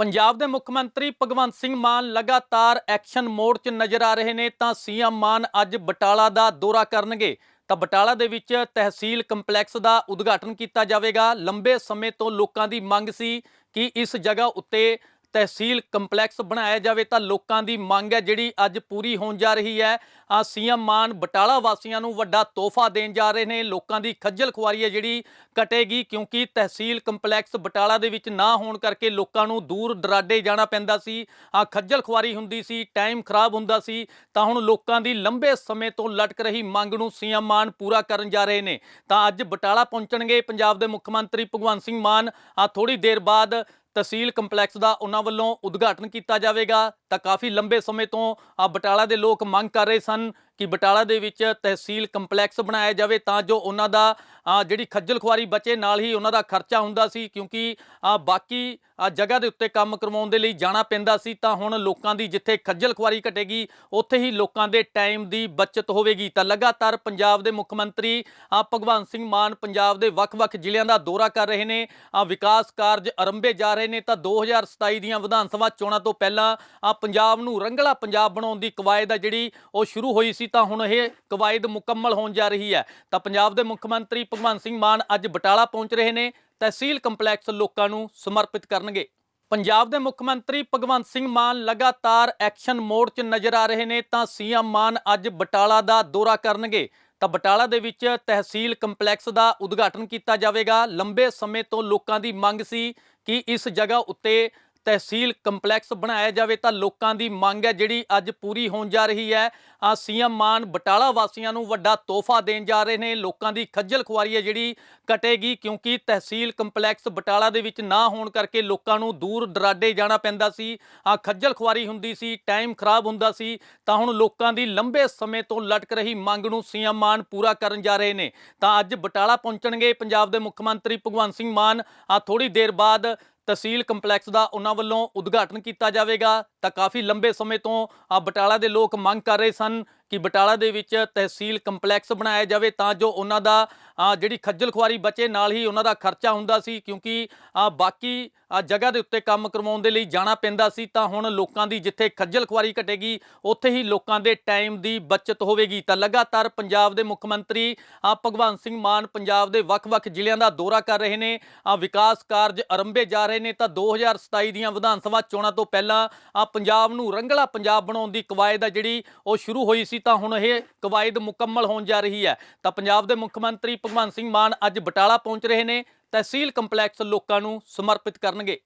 ਪੰਜਾਬ ਦੇ ਮੁੱਖ ਮੰਤਰੀ ਭਗਵੰਤ ਸਿੰਘ ਮਾਨ ਲਗਾਤਾਰ ਐਕਸ਼ਨ ਮੋਡ 'ਚ ਨਜ਼ਰ ਆ ਰਹੇ ਨੇ, ਤਾਂ ਸੀਐਮ ਮਾਨ ਅੱਜ ਬਟਾਲਾ ਦਾ ਦੌਰਾ ਕਰਨਗੇ। ਤਾਂ ਬਟਾਲਾ ਦੇ ਵਿੱਚ ਤਹਿਸੀਲ ਕੰਪਲੈਕਸ ਦਾ ਉਦਘਾਟਨ ਕੀਤਾ ਜਾਵੇਗਾ। ਲੰਬੇ ਸਮੇਂ ਤੋਂ ਲੋਕਾਂ ਦੀ ਮੰਗ ਸੀ ਕਿ ਇਸ ਜਗ੍ਹਾ ਉੱਤੇ ਤਹਿਸੀਲ ਕੰਪਲੈਕਸ ਬਣਾਇਆ ਜਾਵੇ ਤਾਂ ਲੋਕਾਂ ਦੀ ਮੰਗ ਹੈ, ਜਿਹੜੀ ਅੱਜ ਪੂਰੀ ਹੋਣ ਜਾ ਰਹੀ ਹੈ। ਆ ਸੀਐਮ ਮਾਨ ਬਟਾਲਾ ਵਾਸੀਆਂ ਨੂੰ ਵੱਡਾ ਤੋਹਫਾ ਦੇਣ ਜਾ ਰਹੇ ਨੇ। ਲੋਕਾਂ ਦੀ ਖੱਜਲ ਖੁਆਰੀ ਹੈ, ਜਿਹੜੀ ਕਟੇਗੀ ਕਿਉਂਕਿ ਤਹਿਸੀਲ ਕੰਪਲੈਕਸ ਬਟਾਲਾ ਦੇ ਵਿੱਚ ਨਾ ਹੋਣ ਕਰਕੇ ਲੋਕਾਂ ਨੂੰ ਦੂਰ ਦਰਾਡੇ ਜਾਣਾ ਪੈਂਦਾ ਸੀ। ਆ ਖੱਜਲ ਖੁਆਰੀ ਹੁੰਦੀ ਸੀ, ਟਾਈਮ ਖਰਾਬ ਹੁੰਦਾ ਸੀ, ਤਾਂ ਹੁਣ ਲੋਕਾਂ ਦੀ ਲੰਬੇ ਸਮੇਂ ਤੋਂ ਲਟਕ ਰਹੀ ਮੰਗ ਨੂੰ ਸੀਐਮ ਮਾਨ ਪੂਰਾ ਕਰਨ ਜਾ ਰਹੇ ਨੇ। ਤਾਂ ਅੱਜ ਬਟਾਲਾ ਪਹੁੰਚਣਗੇ ਪੰਜਾਬ ਦੇ ਮੁੱਖ ਮੰਤਰੀ ਭਗਵੰਤ ਸਿੰਘ ਮਾਨ। ਆ ਥੋੜੀ ਦੇਰ ਬਾਅਦ ਤਹਿਸੀਲ ਕੰਪਲੈਕਸ ਦਾ ਉਹਨਾਂ ਵੱਲੋਂ ਉਦਘਾਟਨ ਕੀਤਾ ਜਾਵੇਗਾ। ਤਾਂ ਕਾਫੀ ਲੰਬੇ ਸਮੇਂ ਤੋਂ ਬਟਾਲਾ ਦੇ ਲੋਕ ਮੰਗ ਕਰ ਰਹੇ ਸਨ ਕਿ ਬਟਾਲਾ ਦੇ ਵਿੱਚ ਤਹਿਸੀਲ ਕੰਪਲੈਕਸ ਬਣਾਇਆ ਜਾਵੇ ਤਾਂ ਜੋ ਉਹਨਾਂ ਦਾ ਜਿਹੜੀ ਖੱਜਲ ਖੁਆਰੀ ਬਚੇ ਨਾਲ ਹੀ ਉਹਨਾਂ ਦਾ ਖਰਚਾ ਹੁੰਦਾ ਸੀ ਕਿਉਂਕਿ ਬਾਕੀ ਜਗ੍ਹਾ ਦੇ ਉੱਤੇ ਕੰਮ ਕਰਵਾਉਣ ਦੇ ਲਈ ਜਾਣਾ ਪੈਂਦਾ ਸੀ ਤਾਂ ਹੁਣ ਲੋਕਾਂ ਦੀ ਜਿੱਥੇ ਖੱਜਲ ਖੁਆਰੀ ਘਟੇਗੀ, ਉੱਥੇ ਹੀ ਲੋਕਾਂ ਦੇ ਟਾਈਮ ਦੀ ਬਚਤ ਹੋਵੇਗੀ। ਤਾਂ ਲਗਾਤਾਰ ਪੰਜਾਬ ਦੇ ਮੁੱਖ ਮੰਤਰੀ ਭਗਵੰਤ ਸਿੰਘ ਮਾਨ ਪੰਜਾਬ ਦੇ ਵੱਖ-ਵੱਖ ਜ਼ਿਲ੍ਹਿਆਂ ਦਾ ਦੌਰਾ ਕਰ ਰਹੇ ਨੇ ਵਿਕਾਸ ਕਾਰਜ ਆਰੰਭੇ ਜਾ ਰਹੇ ਨੇ ਤਾਂ 2027 ਦੀਆਂ ਵਿਧਾਨ ਸਭਾ ਚੋਣਾਂ ਤੋਂ ਪਹਿਲਾਂ ਆ ਪੰਜਾਬ ਨੂੰ ਰੰਗਲਾ ਪੰਜਾਬ ਬਣਾਉਣ ਦੀ ਕਵਾਇਦ ਆ ਜਿਹੜੀ ਉਹ ਸ਼ੁਰੂ ਹੋਈ ਸੀ, ਤਾਂ ਹੁਣ ਇਹ ਕਵਾਇਦ ਮੁਕੰਮਲ ਹੋਣ ਜਾ ਰਹੀ ਹੈ। ਤਾਂ ਪੰਜਾਬ ਦੇ ਮੁੱਖ ਮੰਤਰੀ ਭਗਵੰਤ ਸਿੰਘ ਮਾਨ ਅੱਜ ਬਟਾਲਾ ਪਹੁੰਚ ਰਹੇ ਨੇ, ਤਹਿਸੀਲ ਕੰਪਲੈਕਸ ਲੋਕਾਂ ਨੂੰ ਸਮਰਪਿਤ ਕਰਨਗੇ। ਪੰਜਾਬ ਦੇ ਮੁੱਖ ਮੰਤਰੀ ਭਗਵੰਤ ਸਿੰਘ ਮਾਨ ਲਗਾਤਾਰ ਐਕਸ਼ਨ ਮੋਡ 'ਚ ਨਜ਼ਰ ਆ ਰਹੇ ਨੇ, ਤਾਂ ਸੀਐਮ ਮਾਨ ਅੱਜ ਬਟਾਲਾ ਦਾ ਦੌਰਾ ਕਰਨਗੇ। ਤਾਂ ਬਟਾਲਾ ਦੇ ਵਿੱਚ ਤਹਿਸੀਲ ਕੰਪਲੈਕਸ ਦਾ ਉਦਘਾਟਨ ਕੀਤਾ ਜਾਵੇਗਾ। ਲੰਬੇ ਸਮੇਂ ਤੋਂ ਲੋਕਾਂ ਦੀ ਮੰਗ ਸੀ ਕਿ ਇਸ ਜਗ੍ਹਾ ਉੱਤੇ ਤਹਿਸੀਲ ਕੰਪਲੈਕਸ ਬਣਾਇਆ ਜਾਵੇ ਤਾਂ ਲੋਕਾਂ ਦੀ ਮੰਗ ਹੈ, ਜਿਹੜੀ ਅੱਜ ਪੂਰੀ ਹੋਣ ਜਾ ਰਹੀ ਹੈ। ਆ ਸੀਐਮ ਮਾਨ ਬਟਾਲਾ ਵਾਸੀਆਂ ਨੂੰ ਵੱਡਾ ਤੋਹਫਾ ਦੇਣ ਜਾ ਰਹੇ ਨੇ। ਲੋਕਾਂ ਦੀ ਖੱਜਲ ਖੁਆਰੀ ਹੈ, ਜਿਹੜੀ ਕਟੇਗੀ ਕਿਉਂਕਿ ਤਹਿਸੀਲ ਕੰਪਲੈਕਸ ਬਟਾਲਾ ਦੇ ਵਿੱਚ ਨਾ ਹੋਣ ਕਰਕੇ ਲੋਕਾਂ ਨੂੰ ਦੂਰ ਦਰਾਡੇ ਜਾਣਾ ਪੈਂਦਾ ਸੀ। ਆ ਖੱਜਲ ਖੁਆਰੀ ਹੁੰਦੀ ਸੀ, ਟਾਈਮ ਖਰਾਬ ਹੁੰਦਾ ਸੀ, ਤਾਂ ਹੁਣ ਲੋਕਾਂ ਦੀ ਲੰਬੇ ਸਮੇਂ ਤੋਂ ਲਟਕ ਰਹੀ ਮੰਗ ਨੂੰ ਸੀਐਮ ਮਾਨ ਪੂਰਾ ਕਰਨ ਜਾ ਰਹੇ ਨੇ। ਤਾਂ ਅੱਜ ਬਟਾਲਾ ਪਹੁੰਚਣਗੇ ਪੰਜਾਬ ਦੇ ਮੁੱਖ ਮੰਤਰੀ ਭਗਵੰਤ ਸਿੰਘ ਮਾਨ। ਆ ਥੋੜੀ ਦੇਰ ਬਾਅਦ ਤਹਿਸੀਲ ਕੰਪਲੈਕਸ ਦਾ ਉਹਨਾਂ ਵੱਲੋਂ ਉਦਘਾਟਨ ਕੀਤਾ ਜਾਵੇਗਾ। ਤਾਂ ਕਾਫੀ ਲੰਬੇ ਸਮੇਂ ਤੋਂ ਬਟਾਲਾ ਦੇ ਲੋਕ ਮੰਗ ਕਰ ਰਹੇ ਸਨ ਕਿ ਬਟਾਲਾ ਦੇ ਵਿੱਚ ਤਹਿਸੀਲ ਕੰਪਲੈਕਸ ਬਣਾਇਆ ਜਾਵੇ ਤਾਂ ਜੋ ਉਹਨਾਂ ਦਾ ਜਿਹੜੀ ਖੱਜਲ ਖੁਆਰੀ ਬਚੇ ਨਾਲ ਹੀ ਉਹਨਾਂ ਦਾ ਖਰਚਾ ਹੁੰਦਾ ਸੀ ਕਿਉਂਕਿ ਬਾਕੀ ਜਗ੍ਹਾ ਦੇ ਉੱਤੇ ਕੰਮ ਕਰਵਾਉਣ ਦੇ ਲਈ ਜਾਣਾ ਪੈਂਦਾ ਸੀ ਤਾਂ ਹੁਣ ਲੋਕਾਂ ਦੀ ਜਿੱਥੇ ਖੱਜਲ ਖੁਆਰੀ ਘਟੇਗੀ ਉੱਥੇ ਹੀ ਲੋਕਾਂ ਦੇ ਟਾਈਮ ਦੀ ਬਚਤ ਹੋਵੇਗੀ। ਤਾਂ ਲਗਾਤਾਰ ਪੰਜਾਬ ਦੇ ਮੁੱਖ ਮੰਤਰੀ ਭਗਵੰਤ ਸਿੰਘ ਮਾਨ ਪੰਜਾਬ ਦੇ ਵੱਖ-ਵੱਖ ਜ਼ਿਲ੍ਹਿਆਂ ਦਾ ਦੌਰਾ ਕਰ ਰਹੇ ਨੇ ਵਿਕਾਸ ਕਾਰਜ ਆਰੰਭੇ ਜਾ ਰਹੇ ਨੇ ਤਾਂ 2027 ਦੀਆਂ ਵਿਧਾਨ ਸਭਾ ਚੋਣਾਂ ਤੋਂ ਪਹਿਲਾਂ ਆ, ਪੰਜਾਬ ਨੂੰ ਰੰਗਲਾ ਪੰਜਾਬ ਬਣਾਉਣ ਦੀ ਕਵਾਇਦ ਆ ਜਿਹੜੀ ਉਹ ਸ਼ੁਰੂ ਹੋਈ ਸੀ ਤਾਂ ਹੁਣ ਇਹ ਕਵਾਇਦ ਮੁਕੰਮਲ ਹੋਣ ਜਾ ਰਹੀ ਹੈ। ਤਾਂ ਪੰਜਾਬ ਦੇ ਮੁੱਖ ਮੰਤਰੀ ਭਗਵੰਤ ਸਿੰਘ ਮਾਨ ਅੱਜ ਬਟਾਲਾ ਪਹੁੰਚ ਰਹੇ ਨੇ। ਤਹਿਸੀਲ ਕੰਪਲੈਕਸ ਲੋਕਾਂ ਨੂੰ ਸਮਰਪਿਤ ਕਰਨਗੇ।